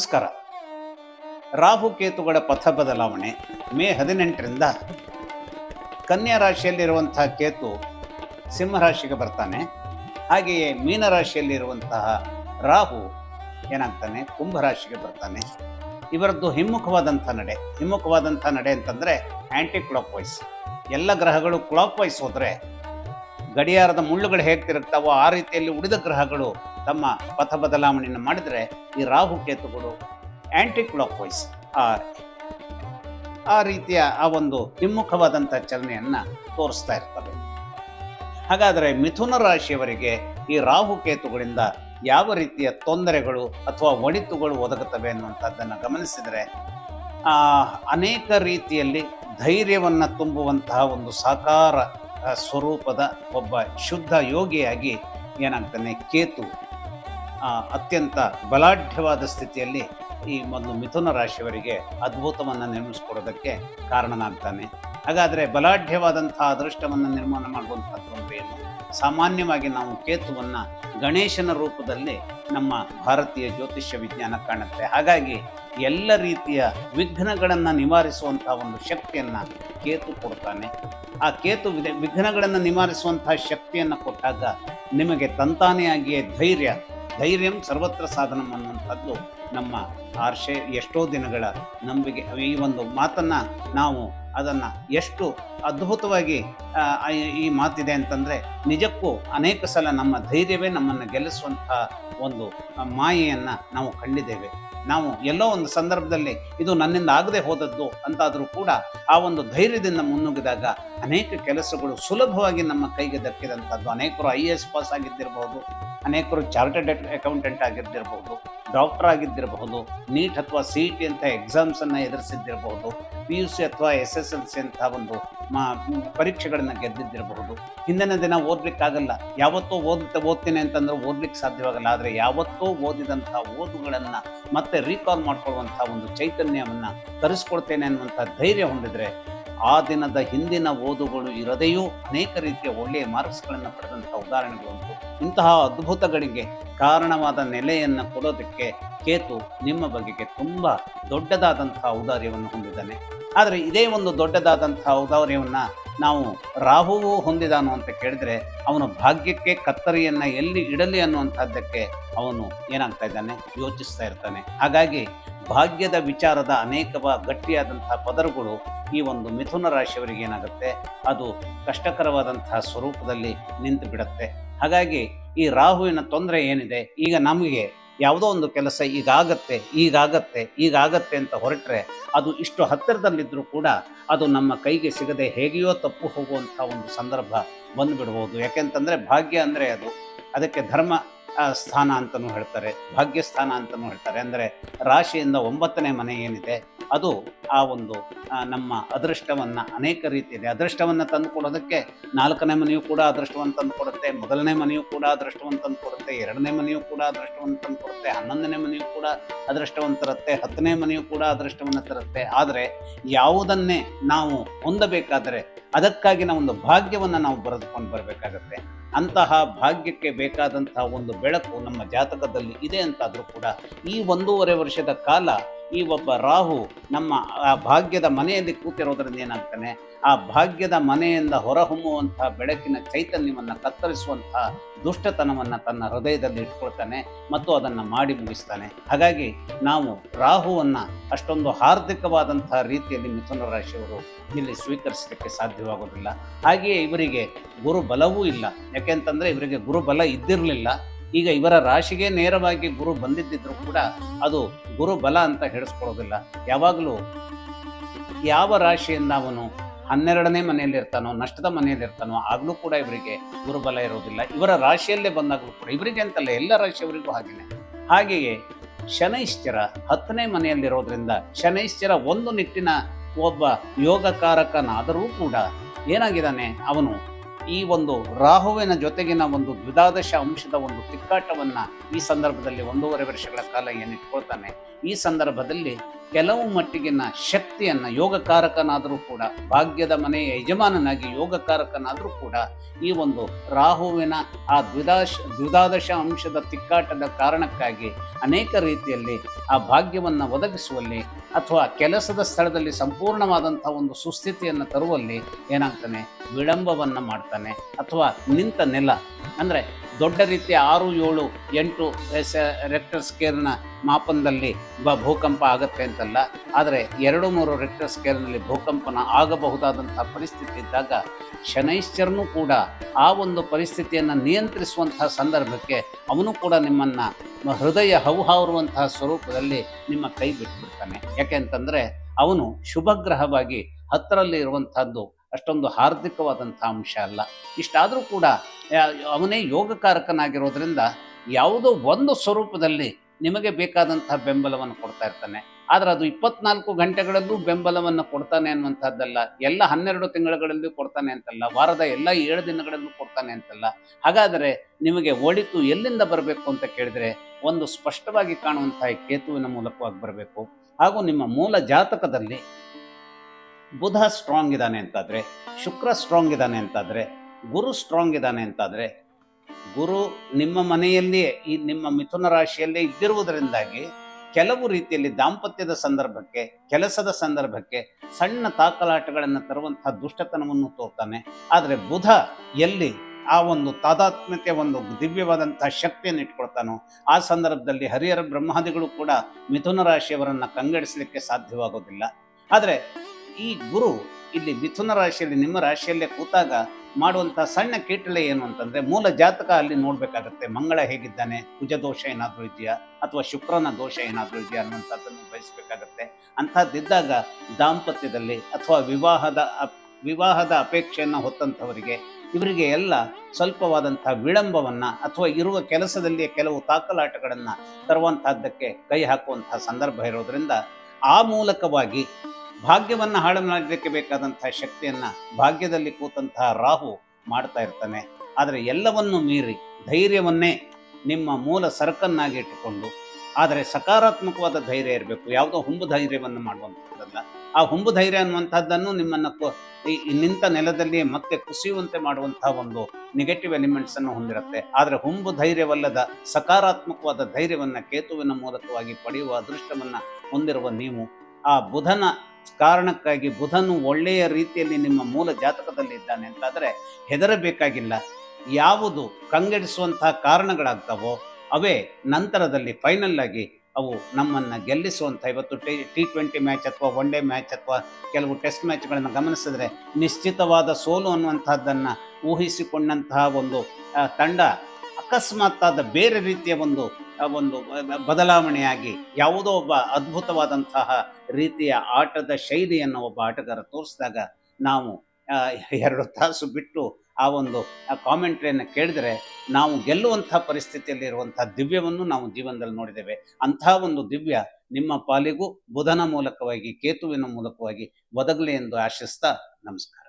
ನಮಸ್ಕಾರ. ರಾಹುಕೇತುಗಳ ಪಥ ಬದಲಾವಣೆ, ಮೇ ಹದಿನೆಂಟರಿಂದ. ಕನ್ಯಾ ರಾಶಿಯಲ್ಲಿರುವಂತಹ ಕೇತು ಸಿಂಹರಾಶಿಗೆ ಬರ್ತಾನೆ. ಹಾಗೆಯೇ ಮೀನರಾಶಿಯಲ್ಲಿರುವಂತಹ ರಾಹು ಏನಾಗ್ತಾನೆ? ಕುಂಭರಾಶಿಗೆ ಬರ್ತಾನೆ. ಇವರದ್ದು ಹಿಮ್ಮುಖವಾದಂಥ ನಡೆ. ಹಿಮ್ಮುಖವಾದಂಥ ನಡೆ ಅಂತಂದರೆ ಆ್ಯಂಟಿ ಕ್ಲಾಕ್ ವೈಸ್ ಎಲ್ಲ ಗ್ರಹಗಳು ಕ್ಲಾಕ್ ವೈಸ್ ಹೋದರೆ ಗಡಿಯಾರದ ಮುಳ್ಳುಗಳು ಹೇಗೆ ತಿರುಗ್ತಾವೋ ಆ ರೀತಿಯಲ್ಲಿ ಉಳಿದ ಗ್ರಹಗಳು ತಮ್ಮ ಪಥ ಬದಲಾವಣೆಯನ್ನು ಮಾಡಿದರೆ ಈ ರಾಹು ಕೇತುಗಳು ಆ್ಯಂಟಿ ಕ್ಲಾಕ್ ವೈಸ್ ಆ ರೀತಿಯ ಆ ಒಂದು ಹಿಮ್ಮುಖವಾದಂಥ ಚಲನೆಯನ್ನು ತೋರಿಸ್ತಾ ಇರ್ತವೆ ಹಾಗಾದರೆ ಮಿಥುನ ರಾಶಿಯವರಿಗೆ ಈ ರಾಹು ಕೇತುಗಳಿಂದ ಯಾವ ರೀತಿಯ ತೊಂದರೆಗಳು ಅಥವಾ ಒಳಿತುಗಳು ಒದಗುತ್ತವೆ ಅನ್ನುವಂಥದ್ದನ್ನು ಗಮನಿಸಿದರೆ ಅನೇಕ ರೀತಿಯಲ್ಲಿ ಧೈರ್ಯವನ್ನು ತುಂಬುವಂತಹ ಒಂದು ಸಾಕಾರ ಸ್ವರೂಪದ ಒಬ್ಬ ಶುದ್ಧ ಯೋಗಿಯಾಗಿ ಏನಾಗ್ತಾನೆ, ಕೇತು ಅತ್ಯಂತ ಬಲಾಢ್ಯವಾದ ಸ್ಥಿತಿಯಲ್ಲಿ ಈ ಒಂದು ಮಿಥುನ ರಾಶಿಯವರಿಗೆ ಅದ್ಭುತವನ್ನು ನಿರ್ಮಿಸ್ಕೊಡೋದಕ್ಕೆ ಕಾರಣನಾಗ್ತಾನೆ. ಹಾಗಾದರೆ ಬಲಾಢ್ಯವಾದಂತಹ ಅದೃಷ್ಟವನ್ನು ನಿರ್ಮಾಣ ಮಾಡುವಂಥದ್ದು ಅಂದ್ರೆ ಏನು ಸಾಮಾನ್ಯವಾಗಿ ನಾವು ಕೇತುವನ್ನು ಗಣೇಶನ ರೂಪದಲ್ಲಿ ನಮ್ಮ ಭಾರತೀಯ ಜ್ಯೋತಿಷ್ಯ ವಿಜ್ಞಾನ ಕಾಣುತ್ತೆ. ಹಾಗಾಗಿ ಎಲ್ಲ ರೀತಿಯ ವಿಘ್ನಗಳನ್ನು ನಿವಾರಿಸುವಂಥ ಒಂದು ಶಕ್ತಿಯನ್ನು ಕೇತು ಕೊಡ್ತಾನೆ. ಆ ಕೇತು ವಿಘ್ನಗಳನ್ನು ನಿವಾರಿಸುವಂತಹ ಶಕ್ತಿಯನ್ನು ಕೊಟ್ಟಾಗ ನಿಮಗೆ ತಂತಾನೆಯಾಗಿಯೇ ಧೈರ್ಯ ಧೈರ್ಯಂ ಸರ್ವತ್ರ ಸಾಧನಂ ಅನ್ನುವಂಥದ್ದು ನಮ್ಮ ಆರ್ಷೆ ಎಷ್ಟೋ ದಿನಗಳ ನಂಬಿಕೆ. ಈ ಒಂದು ಮಾತನ್ನು ನಾವು ಅದನ್ನು ಎಷ್ಟು ಅದ್ಭುತವಾಗಿ ಈ- ಮಾತಿದೆ ಅಂತಂದರೆ, ನಿಜಕ್ಕೂ ಅನೇಕ ಸಲ ನಮ್ಮ ಧೈರ್ಯವೇ ನಮ್ಮನ್ನು ಗೆಲ್ಲಿಸುವಂತಹ ಒಂದು ಮಾಯೆಯನ್ನು ನಾವು ಕಂಡಿದ್ದೇವೆ. ನಾವು ಎಲ್ಲೋ ಒಂದು ಸಂದರ್ಭದಲ್ಲಿ ಇದು ನನ್ನಿಂದ ಆಗದೆ ಹೋದದ್ದು ಅಂತಾದರೂ ಕೂಡ ಆ ಒಂದು ಧೈರ್ಯದಿಂದ ಮುನ್ನುಗ್ಗಿದಾಗ ಅನೇಕ ಕೆಲಸಗಳು ಸುಲಭವಾಗಿ ನಮ್ಮ ಕೈಗೆ ದಕ್ಕಿದಂಥದ್ದು. ಅನೇಕರು ಐ ಎ ಎಸ್ ಪಾಸ್ ಆಗಿದ್ದಿರಬಹುದು ಅನೇಕರು ಚಾರ್ಟೆಡ್ ಅಕೌಂಟೆಂಟ್ ಆಗಿದ್ದಿರಬಹುದು ಡಾಕ್ಟರ್ ಆಗಿದ್ದಿರಬಹುದು ನೀಟ್ ಅಥವಾ ಸಿ ಇ ಟಿ ಅಂತ ಎಕ್ಸಾಮ್ಸನ್ನು ಎದುರಿಸಿದ್ದಿರಬಹುದು ಪಿ ಯು ಸಿ ಅಥವಾ ಎಸ್ ಎಸ್ ಎಲ್ ಸಿ ಅಂತ ಒಂದು ಮಾ, ಪರೀಕ್ಷೆಗಳನ್ನು ಗೆದ್ದಿದ್ದಿರಬಹುದು. ಹಿಂದಿನ ದಿನ ಓದಲಿಕ್ಕಾಗಲ್ಲ, ಯಾವತ್ತೋ ಓದುತ್ತೆ ಓದ್ತೀನಿ ಅಂತಂದ್ರೆ ಓದ್ಲಿಕ್ಕೆ ಸಾಧ್ಯವಾಗಲ್ಲ, ಆದರೆ ಯಾವತ್ತೋ ಓದಿದಂಥ ಓದುಗಳನ್ನು ಮತ್ತೆ ರೀಕಾಲ್ ಮಾಡ್ಕೊಳ್ಳುವಂಥ ಒಂದು ಚೈತನ್ಯವನ್ನು ತರಿಸ್ಕೊಡ್ತೇನೆ ಅನ್ನುವಂಥ ಧೈರ್ಯ ಹೊಂದಿದ್ರೆ ಆ ದಿನದ ಹಿಂದಿನ ಓದುಗಳು ಇರದೆಯೂ ಅನೇಕ ರೀತಿಯ ಒಳ್ಳೆಯ ಮಾರ್ಕ್ಸ್ಗಳನ್ನು ಪಡೆದಂಥ ಉದಾಹರಣೆಗಳು ಉಂಟು. ಇಂತಹ ಅದ್ಭುತಗಳಿಗೆ ಕಾರಣವಾದ ನೆಲೆಯನ್ನು ಕೊಡೋದಕ್ಕೆ ಕೇತು ನಿಮ್ಮ ಬಗೆಗೆ ತುಂಬ ದೊಡ್ಡದಾದಂತಹ ಔದಾರ್ಯವನ್ನು ಹೊಂದಿದ್ದಾನೆ. ಆದರೆ ಇದೇ ಒಂದು ದೊಡ್ಡದಾದಂತಹ ಔದಾರ್ಯವನ್ನು ನಾವು ರಾಹುವು ಹೊಂದಿದಾನು ಅಂತ ಕೇಳಿದ್ರೆ ಅವನು ಭಾಗ್ಯಕ್ಕೆ ಕತ್ತರಿಯನ್ನು ಎಲ್ಲಿ ಇಡಲಿ ಅನ್ನುವಂಥದ್ದಕ್ಕೆ ಅವನು ಏನಾಗ್ತಾ ಇದ್ದಾನೆ? ಯೋಚಿಸ್ತಾ ಇರ್ತಾನೆ. ಹಾಗಾಗಿ ಭಾಗ್ಯದ ವಿಚಾರದ ಅನೇಕ ಗಟ್ಟಿಯಾದಂತಹ ಪದರುಗಳು ಈ ಒಂದು ಮಿಥುನ ರಾಶಿಯವರಿಗೆ ಏನಾಗುತ್ತೆ? ಅದು ಕಷ್ಟಕರವಾದಂತಹ ಸ್ವರೂಪದಲ್ಲಿ ನಿಂತು ಬಿಡುತ್ತೆ. ಹಾಗಾಗಿ ಈ ರಾಹುವಿನ ತೊಂದರೆ ಏನಿದೆ? ಈಗ ನಮಗೆ ಯಾವುದೋ ಒಂದು ಕೆಲಸ ಈಗಾಗತ್ತೆ ಈಗಾಗತ್ತೆ ಈಗಾಗತ್ತೆ ಅಂತ ಹೊರಟ್ರೆ ಅದು ಇಷ್ಟು ಹತ್ತಿರದಲ್ಲಿದ್ದರೂ ಕೂಡ ಅದು ನಮ್ಮ ಕೈಗೆ ಸಿಗದೆ ಹೇಗೆಯೋ ತಪ್ಪು ಹೋಗುವಂಥ ಒಂದು ಸಂದರ್ಭ ಬಂದುಬಿಡ್ಬೋದು. ಯಾಕೆಂತಂದರೆ ಭಾಗ್ಯ ಅಂದರೆ ಅದು. ಅದಕ್ಕೆ ಧರ್ಮ ಸ್ಥಾನ ಅಂತಲೂ ಹೇಳ್ತಾರೆ ಭಾಗ್ಯಸ್ಥಾನ ಅಂತಲೂ ಹೇಳ್ತಾರೆ. ಅಂದರೆ ರಾಶಿಯಿಂದ ಒಂಬತ್ತನೇ ಮನೆ ಏನಿದೆ ಅದು ಆ ಒಂದು ನಮ್ಮ ಅದೃಷ್ಟವನ್ನು ಅನೇಕ ರೀತಿಯಲ್ಲಿ ಅದೃಷ್ಟವನ್ನು ತಂದುಕೊಡೋದಕ್ಕೆ ನಾಲ್ಕನೇ ಮನೆಯು ಕೂಡ ಅದೃಷ್ಟವನ್ನು ತಂದುಕೊಡುತ್ತೆ ಮೊದಲನೇ ಮನೆಯು ಕೂಡ ಅದೃಷ್ಟವನ್ನು ತಂದುಕೊಡುತ್ತೆ ಎರಡನೇ ಮನೆಯೂ ಕೂಡ ಅದೃಷ್ಟವನ್ನು ತಂದುಕೊಡುತ್ತೆ ಹನ್ನೊಂದನೇ ಮನೆಯೂ ಕೂಡ ಅದೃಷ್ಟವನ್ನು ತರುತ್ತೆ, ಹತ್ತನೇ ಮನೆಯು ಕೂಡ ಅದೃಷ್ಟವನ್ನು ತರುತ್ತೆ. ಆದರೆ ಯಾವುದನ್ನೇ ನಾವು ಹೊಂದಬೇಕಾದರೆ ಅದಕ್ಕಾಗಿ ನಾವು ಒಂದು ಭಾಗ್ಯವನ್ನು ನಾವು ಬರೆದುಕೊಂಡು ಬರಬೇಕಾಗತ್ತೆ. ಅಂತಹ ಭಾಗ್ಯಕ್ಕೆ ಬೇಕಾದಂತಹ ಒಂದು ಬೆಳಕು ನಮ್ಮ ಜಾತಕದಲ್ಲಿ ಇದೆ ಅಂತಾದರೂ ಕೂಡ ಈ ಒಂದೂವರೆ ವರ್ಷದ ಕಾಲ ಈ ಒಬ್ಬ ರಾಹು ನಮ್ಮ ಆ ಭಾಗ್ಯದ ಮನೆಯಲ್ಲಿ ಕೂತಿರೋದ್ರಿಂದ ಏನಾಗ್ತಾನೆ? ಆ ಭಾಗ್ಯದ ಮನೆಯಿಂದ ಹೊರಹೊಮ್ಮುವಂತಹ ಬೆಳಕಿನ ಚೈತನ್ಯವನ್ನು ಕತ್ತರಿಸುವಂತಹ ದುಷ್ಟತನವನ್ನು ತನ್ನ ಹೃದಯದಲ್ಲಿ ಇಟ್ಕೊಳ್ತಾನೆ ಮತ್ತು ಅದನ್ನು ಮಾಡಿ ಮುಗಿಸ್ತಾನೆ. ಹಾಗಾಗಿ ನಾವು ರಾಹುವನ್ನು ಅಷ್ಟೊಂದು ಹಾರ್ದಿಕವಾದಂತಹ ರೀತಿಯಲ್ಲಿ ಮಿಥುನ ರಾಶಿಯವರು ಇಲ್ಲಿ ಸ್ವೀಕರಿಸಲಿಕ್ಕೆ ಸಾಧ್ಯವಾಗೋದಿಲ್ಲ. ಹಾಗೆಯೇ ಇವರಿಗೆ ಗುರುಬಲವೂ ಇಲ್ಲ. ಯಾಕೆಂತಂದರೆ ಇವರಿಗೆ ಗುರುಬಲ ಇದ್ದಿರಲಿಲ್ಲ. ಈಗ ಇವರ ರಾಶಿಗೆ ನೇರವಾಗಿ ಗುರು ಬಂದಿದ್ದಿದ್ರು ಕೂಡ ಅದು ಗುರುಬಲ ಅಂತ ಹೇಳಿಸ್ಕೊಳ್ಳೋದಿಲ್ಲ. ಯಾವಾಗಲೂ ಯಾವ ರಾಶಿಯಿಂದ ಅವನು ಹನ್ನೆರಡನೇ ಮನೆಯಲ್ಲಿರ್ತಾನೋ, ನಷ್ಟದ ಮನೆಯಲ್ಲಿರ್ತಾನೋ, ಆಗಲೂ ಕೂಡ ಇವರಿಗೆ ಗುರುಬಲ ಇರೋದಿಲ್ಲ. ಇವರ ರಾಶಿಯಲ್ಲೇ ಬಂದಾಗಲೂ ಕೂಡ ಇವರಿಗೆ ಅಂತಲ್ಲ ಎಲ್ಲ ರಾಶಿಯವರಿಗೂ ಹಾಗೆಯೇ ಹಾಗೆಯೇ ಶನೈಶ್ಚರ ಹತ್ತನೇ ಮನೆಯಲ್ಲಿರೋದ್ರಿಂದ ಶನೈಶ್ಚರ ಒಂದು ನಿಟ್ಟಿನ ಒಬ್ಬ ಯೋಗಕಾರಕನಾದರೂ ಕೂಡ ಏನಾಗಿದ್ದಾನೆ? ಅವನು ಈ ಒಂದು ರಾಹುವಿನ ಜೊತೆಗಿನ ಒಂದು ದ್ವಿದಾದಶ ಅಂಶದ ಒಂದು ತಿಕ್ಕಾಟವನ್ನ ಈ ಸಂದರ್ಭದಲ್ಲಿ ಒಂದೂವರೆ ವರ್ಷಗಳ ಕಾಲ ಏನಿಟ್ಕೊಳ್ತಾನೆ ಈ ಸಂದರ್ಭದಲ್ಲಿ ಕೆಲವು ಮಟ್ಟಿಗಿನ ಶಕ್ತಿಯನ್ನ ಯೋಗಕಾರಕನಾದರೂ ಕೂಡ, ಭಾಗ್ಯದ ಮನೆಯ ಯಜಮಾನನಾಗಿ ಯೋಗಕಾರಕನಾದರೂ ಕೂಡ ಈ ಒಂದು ರಾಹುವಿನ ಆ ದ್ವಿದಾಶ ದ್ವಿದಾದಶ ಅಂಶದ ತಿಕ್ಕಾಟದ ಕಾರಣಕ್ಕಾಗಿ ಅನೇಕ ರೀತಿಯಲ್ಲಿ ಆ ಭಾಗ್ಯವನ್ನು ಒದಗಿಸುವಲ್ಲಿ ಅಥವಾ ಕೆಲಸದ ಸ್ಥಳದಲ್ಲಿ ಸಂಪೂರ್ಣವಾದಂಥ ಒಂದು ಸುಸ್ಥಿತಿಯನ್ನು ತರುವಲ್ಲಿ ಏನಾಗ್ತಾನೆ, ವಿಳಂಬವನ್ನು ಮಾಡ್ತಾನೆ. ಅಥವಾ ನಿಂತ ನೆಲ. ಅಂದರೆ ದೊಡ್ಡ ರೀತಿಯ ಆರು, ಏಳು, ಎಂಟು ರೆಕ್ಟರ್ ಸ್ಕೇರ್ನ ಮಾಪನದಲ್ಲಿ ಬ ಭೂಕಂಪ ಆಗುತ್ತೆ ಅಂತಲ್ಲ. ಆದರೆ ಎರಡು, ಮೂರು ರೆಕ್ಟರ್ ಸ್ಕೇರ್ನಲ್ಲಿ ಭೂಕಂಪನ ಆಗಬಹುದಾದಂಥ ಪರಿಸ್ಥಿತಿ ಇದ್ದಾಗ ಶನೈಶ್ಚರನೂ ಕೂಡ ಆ ಒಂದು ಪರಿಸ್ಥಿತಿಯನ್ನು ನಿಯಂತ್ರಿಸುವಂತಹ ಸಂದರ್ಭಕ್ಕೆ ಅವನು ಕೂಡ ನಿಮ್ಮನ್ನು ಹೃದಯ ಹೌಹಾರುವಂತಹ ಸ್ವರೂಪದಲ್ಲಿ ನಿಮ್ಮ ಕೈ ಬಿಟ್ಬಿಡ್ತಾನೆ. ಯಾಕೆ ಅಂತಂದರೆ ಅವನು ಶುಭಗ್ರಹವಾಗಿ ಹತ್ತರಲ್ಲಿ ಇರುವಂತಹದ್ದು ಅಷ್ಟೊಂದು ಹಾರ್ದಿಕವಾದಂಥ ಅಂಶ ಅಲ್ಲ. ಇಷ್ಟಾದರೂ ಕೂಡ ಅವನೇ ಯೋಗಕಾರಕನಾಗಿರೋದ್ರಿಂದ ಯಾವುದೋ ಒಂದು ಸ್ವರೂಪದಲ್ಲಿ ನಿಮಗೆ ಬೇಕಾದಂತಹ ಬೆಂಬಲವನ್ನು ಕೊಡ್ತಾ ಇರ್ತಾನೆ. ಆದರೆ ಅದು ಇಪ್ಪತ್ನಾಲ್ಕು ಗಂಟೆಗಳಲ್ಲೂ ಬೆಂಬಲವನ್ನು ಕೊಡ್ತಾನೆ ಅನ್ನುವಂಥದ್ದಲ್ಲ, ಎಲ್ಲ ಹನ್ನೆರಡು ತಿಂಗಳುಗಳಲ್ಲೂ ಕೊಡ್ತಾನೆ ಅಂತಲ್ಲ, ವಾರದ ಎಲ್ಲ ಏಳು ದಿನಗಳಲ್ಲೂ ಕೊಡ್ತಾನೆ ಅಂತಲ್ಲ. ಹಾಗಾದರೆ ನಿಮಗೆ ಒಳಿತು ಎಲ್ಲಿಂದ ಬರಬೇಕು ಅಂತ ಕೇಳಿದರೆ ಒಂದು ಸ್ಪಷ್ಟವಾಗಿ ಕಾಣುವಂತಹ ಕೇತುವಿನ ಮೂಲಕವಾಗಿ ಬರಬೇಕು. ಹಾಗೂ ನಿಮ್ಮ ಮೂಲ ಜಾತಕದಲ್ಲಿ ಬುಧ ಸ್ಟ್ರಾಂಗ್ ಇದ್ದಾನೆ ಅಂತಾದರೆ, ಶುಕ್ರ ಸ್ಟ್ರಾಂಗ್ ಇದ್ದಾನೆ ಅಂತಾದರೆ, ಗುರು ಸ್ಟ್ರಾಂಗ್ ಇದ್ದಾನೆ ಅಂತಾದರೆ, ಗುರು ನಿಮ್ಮ ಮನೆಯಲ್ಲಿಯೇ, ಈ ನಿಮ್ಮ ಮಿಥುನ ರಾಶಿಯಲ್ಲೇ ಇದ್ದಿರುವುದರಿಂದಾಗಿ ಕೆಲವು ರೀತಿಯಲ್ಲಿ ದಾಂಪತ್ಯದ ಸಂದರ್ಭಕ್ಕೆ, ಕೆಲಸದ ಸಂದರ್ಭಕ್ಕೆ ಸಣ್ಣ ತಾಕಲಾಟಗಳನ್ನು ತರುವಂತಹ ದುಷ್ಟತನವನ್ನು ತೋರ್ತಾನೆ. ಆದರೆ ಬುಧ ಎಲ್ಲಿ ಆ ಒಂದು ತಾದಾತ್ಮ್ಯತೆ, ಒಂದು ದಿವ್ಯವಾದಂತಹ ಶಕ್ತಿಯನ್ನು ಇಟ್ಕೊಳ್ತಾನೋ, ಆ ಸಂದರ್ಭದಲ್ಲಿ ಹರಿಹರ ಬ್ರಹ್ಮಾದಿಗಳು ಕೂಡ ಮಿಥುನ ರಾಶಿಯವರನ್ನು ಕಂಗಡಿಸಲಿಕ್ಕೆ ಸಾಧ್ಯವಾಗೋದಿಲ್ಲ. ಆದರೆ ಈ ಗುರು ಇಲ್ಲಿ ಮಿಥುನ ರಾಶಿಯಲ್ಲಿ ನಿಮ್ಮ ರಾಶಿಯಲ್ಲೇ ಕೂತಾಗ ಮಾಡುವಂಥ ಸಣ್ಣ ಕೀಟಲೆ ಏನು ಅಂತಂದ್ರೆ ಮೂಲ ಜಾತಕ ಅಲ್ಲಿ ನೋಡಬೇಕಾಗತ್ತೆ. ಮಂಗಳ ಹೇಗಿದ್ದಾನೆ? ಕುಜ ದೋಷ ಏನಾದರೂ ಇದೆಯಾ? ಅಥವಾ ಶುಕ್ರನ ದೋಷ ಏನಾದರೂ ಇದೆಯಾ ಅನ್ನುವಂಥದ್ದನ್ನು ಬಯಸಬೇಕಾಗತ್ತೆ. ಅಂಥದ್ದಿದ್ದಾಗ ದಾಂಪತ್ಯದಲ್ಲಿ ಅಥವಾ ವಿವಾಹದ ವಿವಾಹದ ಅಪೇಕ್ಷೆಯನ್ನು ಹೊತ್ತಂಥವರಿಗೆ ಇವರಿಗೆ ಎಲ್ಲ ಸ್ವಲ್ಪವಾದಂಥ ವಿಳಂಬವನ್ನ ಅಥವಾ ಇರುವ ಕೆಲಸದಲ್ಲಿ ಕೆಲವು ತಾಕಲಾಟಗಳನ್ನು ತರುವಂತಹದ್ದಕ್ಕೆ ಕೈ ಹಾಕುವಂಥ ಸಂದರ್ಭ ಇರೋದ್ರಿಂದ ಆ ಮೂಲಕವಾಗಿ ಭಾಗ್ಯವನ್ನು ಹಾಳು ಮಾಡಲಿಕ್ಕೆ ಬೇಕಾದಂತಹ ಶಕ್ತಿಯನ್ನ ಭಾಗ್ಯದಲ್ಲಿ ಕೂತಂತಹ ರಾಹು ಮಾಡ್ತಾ ಇರ್ತಾನೆ. ಆದರೆ ಎಲ್ಲವನ್ನು ಮೀರಿ ಧೈರ್ಯವನ್ನೇ ನಿಮ್ಮ ಮೂಲ ಸರಕನ್ನಾಗಿ ಇಟ್ಟುಕೊಂಡು, ಆದರೆ ಸಕಾರಾತ್ಮಕವಾದ ಧೈರ್ಯ ಇರಬೇಕು. ಯಾವುದೋ ಹುಂಬು ಧೈರ್ಯವನ್ನು ಮಾಡುವಂಥದ್ದಲ್ಲ ಆ ಹುಂಬು ಧೈರ್ಯ ಅನ್ನುವಂಥದ್ದನ್ನು ನಿಮ್ಮನ್ನು ಈ ನಿಂತ ನೆಲದಲ್ಲಿ ಮತ್ತೆ ಕುಸಿಯುವಂತೆ ಮಾಡುವಂತಹ ಒಂದು ನೆಗೆಟಿವ್ ಎಲಿಮೆಂಟ್ಸ್ ಅನ್ನು ಹೊಂದಿರುತ್ತೆ. ಆದರೆ ಹುಂಬು ಧೈರ್ಯವಲ್ಲದ ಸಕಾರಾತ್ಮಕವಾದ ಧೈರ್ಯವನ್ನು ಕೇತುವಿನ ಮೂಲಕವಾಗಿ ಪಡೆಯುವ ಅದೃಷ್ಟವನ್ನು ಹೊಂದಿರುವ ನೀವು, ಆ ಬುಧನ ಕಾರಣಕ್ಕಾಗಿ ಬುಧನು ಒಳ್ಳೆಯ ರೀತಿಯಲ್ಲಿ ನಿಮ್ಮ ಮೂಲ ಜಾತಕದಲ್ಲಿ ಇದ್ದಾನೆ ಅಂತಾದರೆ ಹೆದರಬೇಕಾಗಿಲ್ಲ. ಯಾವುದು ಕಂಗೆಡಿಸುವಂತಹ ಕಾರಣಗಳಾಗ್ತವೋ ಅವೇ ನಂತರದಲ್ಲಿ ಫೈನಲ್ ಆಗಿ ಅವು ನಮ್ಮನ್ನು ಗೆಲ್ಲಿಸುವಂಥ ಇವತ್ತು ಟಿ ಟಿ ಟ್ವೆಂಟಿ ಮ್ಯಾಚ್ ಅಥವಾ ಒನ್ ಡೇ ಮ್ಯಾಚ್ ಅಥವಾ ಕೆಲವು ಟೆಸ್ಟ್ ಮ್ಯಾಚ್ಗಳನ್ನು ಗಮನಿಸಿದ್ರೆ ನಿಶ್ಚಿತವಾದ ಸೋಲು ಅನ್ನುವಂಥದ್ದನ್ನು ಊಹಿಸಿಕೊಂಡಂತಹ ಒಂದು ತಂಡ ಅಕಸ್ಮಾತ್ತಾದ ಬೇರೆ ರೀತಿಯ ಒಂದು ಒಂದು ಬದಲಾವಣೆಯಾಗಿ ಯಾವುದೋ ಒಬ್ಬ ಅದ್ಭುತವಾದಂತಹ ರೀತಿಯ ಆಟದ ಶೈಲಿಯನ್ನು ಒಬ್ಬ ಆಟಗಾರ ತೋರಿಸಿದಾಗ ನಾವು ಎರಡು ತಾಸು ಬಿಟ್ಟು ಆ ಒಂದು ಕಾಮೆಂಟ್ರಿಯನ್ನು ಕೇಳಿದರೆ ನಾವು ಗೆಲ್ಲುವಂಥ ಪರಿಸ್ಥಿತಿಯಲ್ಲಿ ಇರುವಂತಹ ದಿವ್ಯವನ್ನು ನಾವು ಜೀವನದಲ್ಲಿ ನೋಡಿದ್ದೇವೆ. ಅಂಥ ಒಂದು ದಿವ್ಯ ನಿಮ್ಮ ಪಾಲಿಗೂ ಬುಧನ ಮೂಲಕವಾಗಿ, ಕೇತುವಿನ ಮೂಲಕವಾಗಿ ಒದಗಲಿ ಎಂದು ಆಶಿಸ್ತಾ ನಮಸ್ಕಾರ.